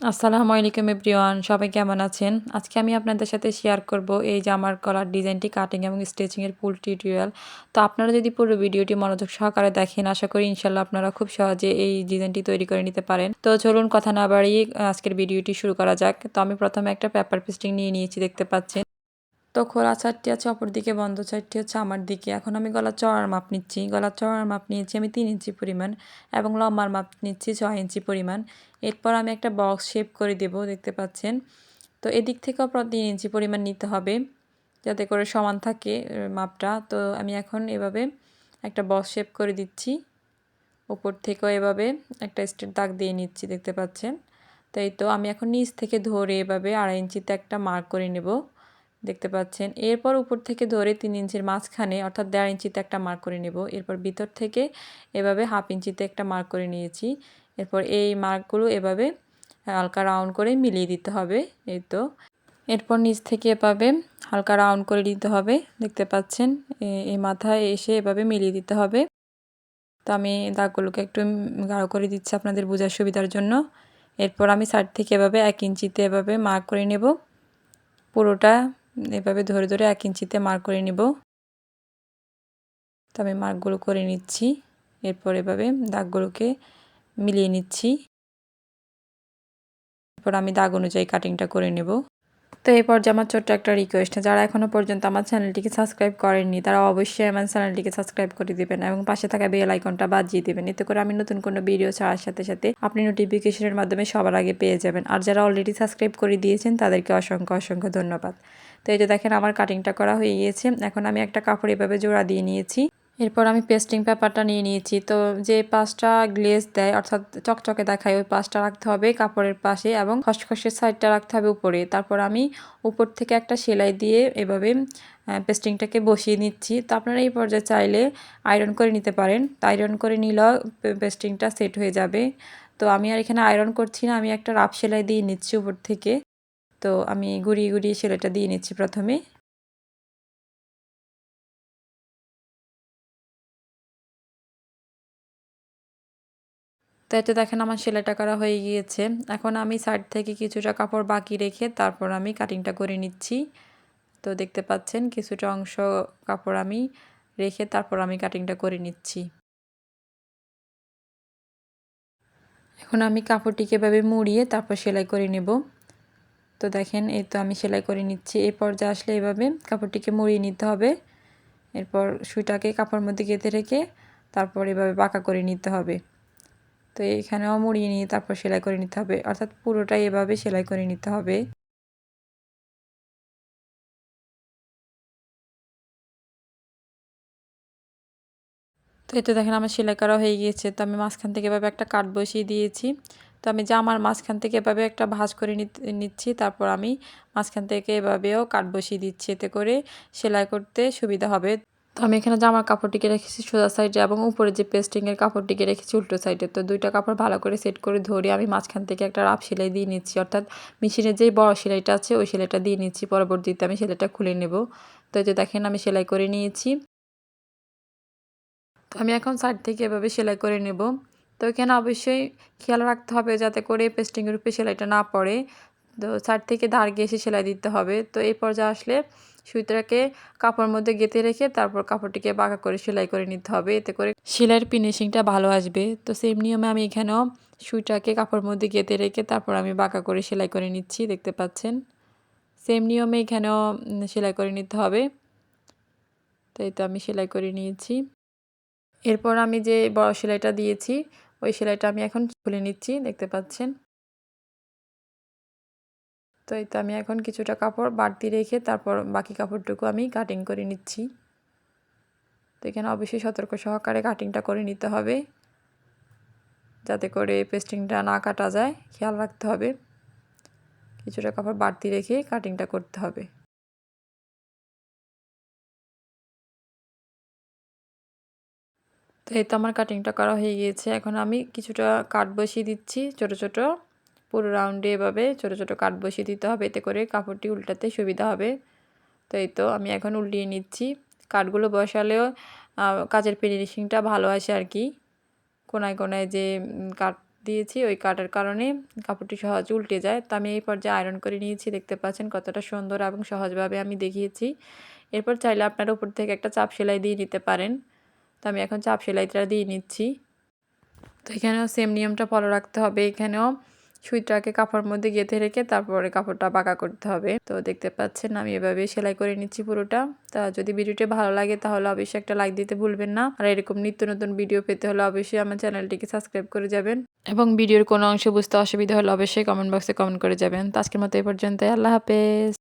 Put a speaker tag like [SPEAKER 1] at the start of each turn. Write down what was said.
[SPEAKER 1] আসসালামু আলাইকুম এভরিওয়ান, সবাই কেমন আছেন? আজকে আমি আপনাদের সাথে শেয়ার করব এই জামার কলার ডিজাইনটি কাটিং এবং স্টিচিংয়ের ফুল টিউটোরিয়াল তো আপনারা যদি পুরো ভিডিওটি মনোযোগ সহকারে দেখেন, আশা করি ইনশাল্লাহ আপনারা খুব সহজে এই ডিজাইনটি তৈরি করে নিতে পারেন। তো চলুন কথা না বাড়িয়ে আজকের ভিডিওটি শুরু করা যাক। তো আমি প্রথমে একটা পেপার পেস্টিং নিয়ে নিয়েছি, দেখতে পাচ্ছেন। তো খোলা চারটি আছে, অপর দিকে বন্ধ, চারটি হচ্ছে আমার দিকে। এখন আমি গলার চড়ার মাপ নিচ্ছি। গলা চড়ার মাপ নিয়েছি আমি তিন ইঞ্চি পরিমাণ এবং লম্বার মাপ নিচ্ছি ছয় ইঞ্চি পরিমাণ। এরপর আমি একটা বক্স শেপ করে দেব, দেখতে পাচ্ছেন? তো এদিক থেকেও তিন ইঞ্চি পরিমাণ নিতে হবে যাতে করে সমান থাকে মাপটা। তো আমি এখন এভাবে একটা বক্স শেপ করে দিচ্ছি। উপর থেকেও এভাবে একটা স্টেট দাগ দিয়ে নিচ্ছি, দেখতে পাচ্ছেন? তাই তো আমি এখন নিচ থেকে ধরে এভাবে আড়াই ইঞ্চিতে একটা মার্ক করে নেব। দেখতে পাচ্ছেন। এরপর উপর থেকে ধরে তিন ইঞ্চির মাঝখানে, অর্থাৎ দেড় ইঞ্চিতে একটা মার্ক করে নেব। এরপর ভিতর থেকে এভাবে হাফ ইঞ্চিতে একটা মার্ক করে নিয়েছি। এরপর এই মার্কগুলো এভাবে হালকা রাউন্ড করে মিলিয়ে দিতে হবে, এই তো। এরপর নিচ থেকে এভাবে হালকা রাউন্ড করে দিতে হবে, দেখতে পাচ্ছেন। এই মাথায় এসে এভাবে মিলিয়ে দিতে হবে। তো আমি দাগগুলোকে একটু গাঢ় করে দিচ্ছি আপনাদের বোঝার সুবিধার জন্য। এরপর আমি সাইড থেকে এভাবে এক ইঞ্চিতে এভাবে মার্ক করে নেব। পুরোটা এভাবে ধরে ধরে এক ইঞ্চিতে মার্ক করে নিব। তো আমি মার্কগুলো করে নিচ্ছি। এরপর এভাবে দাগগুলোকে মিলিয়ে নিচ্ছি। এরপর আমি দাগ অনুযায়ী কাটিংটা করে নেব। তো এই পর্যায়ে আমার ছোট্ট একটা রিকোয়েস্ট যারা এখনও পর্যন্ত আমার চ্যানেলটিকে সাবস্ক্রাইব করেননি, তারা অবশ্যই আমার চ্যানেলটিকে সাবস্ক্রাইব করে দেবেন এবং পাশে থাকা বেল আইকনটা বাজিয়ে দেবেন। এতে করে আমি নতুন কোনো ভিডিও ছাড়ার সাথে সাথে আপনি নোটিফিকেশনের মাধ্যমে সবার আগে পেয়ে যাবেন। আর যারা অলরেডি সাবস্ক্রাইব করে দিয়েছেন, তাদেরকে অসংখ্য অসংখ্য ধন্যবাদ। তো এই যে দেখেন, আমার কাটিংটা করা হয়ে গিয়েছে। এখন আমি একটা কাপড় এভাবে জোড়া দিয়ে নিয়েছি। এরপর আমি পেস্টিং পেপারটা নিয়ে নিয়েছি। তো যে পাশটা গ্লেজ দেয়, অর্থাৎ চকচকে দেখায়, ওই পাশটা রাখতে হবে কাপড়ের পাশে এবং খসখসের সাইডটা রাখতে হবে উপরে। তারপর আমি উপর থেকে একটা সেলাই দিয়ে এভাবে পেস্টিংটাকে বসিয়ে নিচ্ছি। তো আপনারা এই পর্যায়ে চাইলে আয়রন করে নিতে পারেন। আয়রন করে নিলেও পেস্টিংটা সেট হয়ে যাবে। তো আমি আর এখানে আয়রন করছি না, আমি একটা রাফ সেলাই দিয়ে নিচ্ছি উপর থেকে। তো আমি গুড়িয়ে গুড়িয়ে সেলাইটা দিয়ে নিচ্ছি প্রথমে। তো এতে দেখেন আমার সেলাইটা করা হয়ে গিয়েছে। এখন আমি সাইড থেকে কিছুটা কাপড় বাকি রেখে তারপর আমি কাটিংটা করে নিচ্ছি। তো দেখতে পাচ্ছেন কিছুটা অংশ কাপড় আমি রেখে তারপর আমি কাটিংটা করে নিচ্ছি। এখন আমি কাপড়টিকে এভাবে মুড়িয়ে তারপর সেলাই করে নেব। তো দেখেন এই তো আমি সেলাই করে নিচ্ছি। এই পর্যায়ে আসলে এভাবে কাপড়টিকে মুড়িয়ে নিতে হবে। এরপর সুইটাকে কাপড়ের মধ্যে গেঁথে রেখে তারপর এভাবে পাকা করে নিতে হবে। তো এখানেও মুড়িয়ে নিয়ে তারপর সেলাই করে নিতে হবে। অর্থাৎ পুরোটাই এভাবে সেলাই করে নিতে হবে। তো এটা দেখেন আমার সেলাই করা হয়ে গিয়েছে। তো আমি মাঝখান থেকে এভাবে একটা কাট বসিয়ে দিয়েছি। তো আমি জামার মাঝখান থেকে এভাবে একটা ভাঁজ করে নিচ্ছি, তারপর আমি মাঝখান থেকে এভাবেও কাট বসিয়ে দিচ্ছি। এতে করে সেলাই করতে সুবিধা হবে। তো আমি এখানে জামার কাপড়টিকে রেখেছি সোজা সাইডে এবং উপরে যে পেস্টিংয়ের কাপড়টিকে রেখেছি উল্টো সাইডে তো দুইটা কাপড় ভালো করে সেট করে ধরে আমি মাঝখান থেকে একটা রাফ সেলাই দিয়ে নিচ্ছি। অর্থাৎ মেশিনের যেই বড় সেলাইটা আছে, ওই সেলাইটা দিয়ে নিচ্ছি। পরবর্তীতে আমি সেলাইটা খুলে নেব। তো যে দেখেন, আমি সেলাই করে নিয়েছি। তো আমি এখন সাইড থেকে এভাবে সেলাই করে নেব। তো এখানে অবশ্যই খেয়াল রাখতে হবে যাতে করে পেস্টিংয়ের উপরে সেলাইটা না পড়ে। তো সাইড থেকে ধার গিয়ে এসে সেলাই দিতে হবে। তো এই পর্যায়ে আসলে সুইটাকে কাপড়ের মধ্যে গেঁথে রেখে তারপর কাপড়টিকে বাঁকা করে সেলাই করে নিতে হবে। এতে করে সেলাইয়ের ফিনিশিংটা ভালো আসবে। তো সেম নিয়মে আমি এখানেও সুইটাকে কাপড়ের মধ্যে গেঁথে রেখে তারপর আমি বাঁকা করে সেলাই করে নিচ্ছি, দেখতে পাচ্ছেন। সেম নিয়মে এখানেও সেলাই করে নিতে হবে। তো তো আমি সেলাই করে নিয়েছি। এরপর আমি যে বড় সেলাইটা দিয়েছি, ওই সেলাইটা আমি এখন খুলে নিচ্ছি, দেখতে পাচ্ছেন। তো এই তো আমি এখন কিছুটা কাপড় বাড়তি রেখে তারপর বাকি কাপড়টুকু আমি কাটিং করে নিচ্ছি। তো এখানে অবশ্যই সতর্ক সহকারে কাটিংটা করে নিতে হবে। যাতে করে পেস্টিংটা না কাটা যায়, খেয়াল রাখতে হবে। কিছুটা কাপড় বাড়তি রেখে কাটিংটা করতে হবে। তো এই তো আমার কাটিংটা করা হয়ে গিয়েছে। এখন আমি কিছুটা কাট বসিয়ে দিচ্ছি ছোট ছোট। পুরো রাউন্ডে এভাবে ছোট ছোট কাট বসিয়ে দিতে হবে। এতে করে কাপড়টি উল্টাতে সুবিধা হবে। তো এই তো আমি এখন উল্টিয়ে নিচ্ছি। কাঠগুলো বসালেও কাজের ফিনিশিংটা ভালো আসে আর কি। কোনায় কোনায় যে কাঠ দিয়েছি, ওই কাটার কারণে কাপড়টি সহজ উল্টে যায়। তো আমি এই পর্যায়ে আয়রন করে নিয়েছি। দেখতে পাচ্ছেন কতটা সুন্দর এবং সহজভাবে আমি দেখিয়েছি। এরপর চাইলে আপনার উপর থেকে একটা চাপ সেলাই দিয়ে নিতে পারেন। তো আমি এখন চাপ সেলাইটা দিয়ে নিচ্ছি। তো এখানেও সেম নিয়মটা ফলো রাখতে হবে। এখানেও সুইটাকে কাপড়ের মধ্যে গেঁথে রেখে তারপরে কাপড়টা বাঁকা করতে হবে। তো দেখতে পাচ্ছেন, আমি এভাবে সেলাই করে নিচ্ছি পুরোটা। তা যদি ভিডিওটি ভালো লাগে তাহলে অবশ্যই একটা লাইক দিতে ভুলবেন না। আর এরকম নিত্য নতুন ভিডিও পেতে হলে অবশ্যই আমার চ্যানেলটিকে সাবস্ক্রাইব করে যাবেন। এবং ভিডিওর কোনো অংশ বুঝতে অসুবিধা হলে অবশ্যই কমেন্ট বক্সে কমেন্ট করে যাবেন। তো আজকের মতো এই পর্যন্ত আল্লাহ হাফেজ।